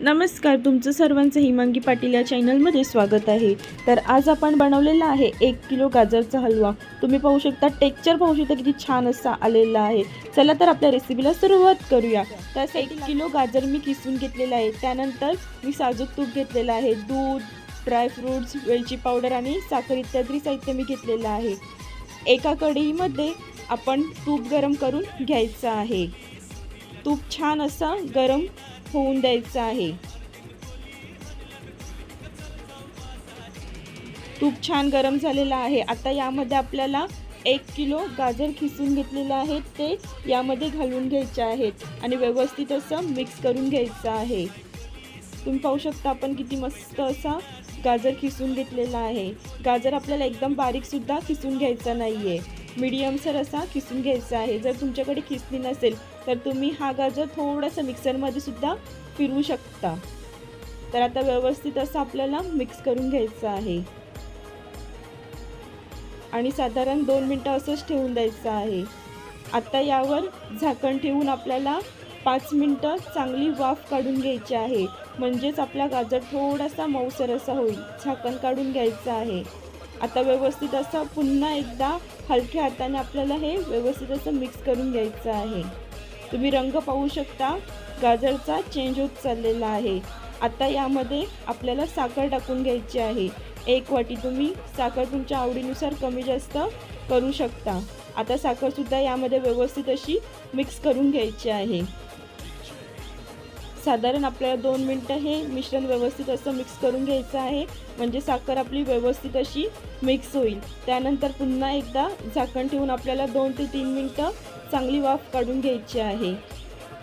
नमस्कार तुमचं सर्वांचं हिमांगी पाटील या चॅनलमध्ये स्वागत आहे. तर आज आपण बनवलेला आहे एक किलो गाजरचा हलवा. तुम्ही पाहू शकता टेक्चर पाहू शकता किती छान असा आलेला आहे. चला तर आपल्या रेसिपीला सुरुवात करूया. त्यासाठी एक किलो गाजर मी किसून घेतलेला आहे. त्यानंतर मी साजूक तूप घेतलेलं आहे. दूध ड्रायफ्रूट्स वेलची पावडर आणि साखर इत्यादी साहित्य मी घेतलेलं आहे. एका कढईमध्ये आपण तूप गरम करून घ्यायचं आहे. तूप छान असा गरम होऊन द्यायचं आहे. तूप छान गरम झालेलं आहे. आता यामध्ये आपल्याला एक किलो गाजर खिसून घेतलेलं आहे. ते यामध्ये घालून घ्यायचे आहेत आणि व्यवस्थित असं मिक्स करून घ्यायचं आहे. तुम्ही पाहू शकता आपण किती मस्त असा गाजर खिसून घेतलेला आहे. गाजर आपल्याला एकदम बारीकसुद्धा खिसून घ्यायचा नाही आहे मीडियमसर असा खिसून घ्यायचा आहे. जर तुमच्याकडे खिसणी नसेल तर तुम्ही हा गाजर थोडासा मिक्सरमध्ये सुद्धा फिरवू शकता. तर आता व्यवस्थित असं आपल्याला मिक्स करून घ्यायचं आहे. आणि साधारण दोन मिनटं असंच ठेवून द्यायचं आहे. आता यावर झाकण ठेवून आपल्याला पाच मिनटं चांगली वाफ काढून घ्यायची आहे. म्हणजेच आपला गाजर थोडासा मऊसर असा होईल. झाकण काढून घ्यायचं आहे. आता व्यवस्थित असं पुन्हा एकदा हलक्या हाताने आपल्याला हे व्यवस्थित असं मिक्स करून घ्यायचं आहे. तुम्ही रंग पाहू शकता गाजरचा चेंज होत चाललेला आहे. आता यामध्ये आपल्याला साखर टाकून घ्यायची आहे. एक वाटी तुम्ही साखर तुमच्या आवडीनुसार कमी जास्त करू शकता. आता साखरसुद्धा यामध्ये व्यवस्थित अशी मिक्स करून घ्यायची आहे. साधारण आपल्याला दोन मिनटं हे मिश्रण व्यवस्थित असं मिक्स करून घ्यायचं आहे. म्हणजे साखर आपली व्यवस्थित अशी मिक्स होईल. त्यानंतर पुन्हा एकदा झाकण ठेवून आपल्याला दोन ते तीन मिनटं चांगली वाफ काढून घ्यायची आहे.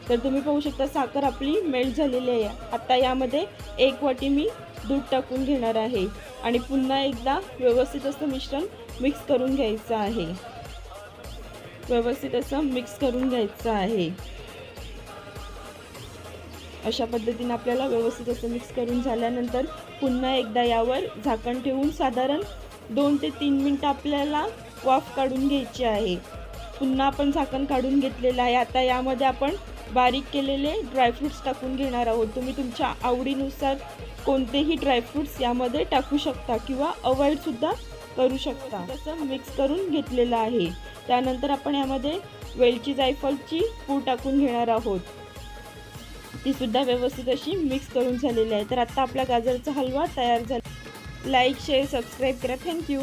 तर तुम्ही पाहू शकता साखर आपली मेल्ट झालेली आहे. आता यामध्ये एक वाटी मी दूध टाकून घेणार आहे. आणि पुन्हा एकदा व्यवस्थित असं मिश्रण मिक्स करून घ्यायचं आहे. व्यवस्थित असं मिक्स करून घ्यायचं आहे. अशा पद्धतीने आपल्याला व्यवस्थित असं मिक्स करून झाल्यानंतर पुन्हा एकदा यावर झाकण ठेवून साधारण दोन ते तीन मिनटं आपल्याला वाफ काढून घ्यायची आहे. पुन्हा आपण झाकण काढून घेतलेलं आहे. आता यामध्ये आपण बारीक केलेले ड्रायफ्रूट्स टाकून घेणार आहोत. तुम्ही तुमच्या आवडीनुसार कोणतेही ड्रायफ्रूट्स यामध्ये टाकू शकता किंवा अवॉइडसुद्धा करू शकता. तसं मिक्स करून घेतलेलं आहे. त्यानंतर आपण यामध्ये वेलची जायफळची पूड टाकून घेणार आहोत. ती सुद्धा व्यवस्थित अशी मिक्स करून झालेली आहे. तर आता आपला गाजरचा हलवा तयार झाला. लाईक शेअर सबस्क्राईब करा. Thank you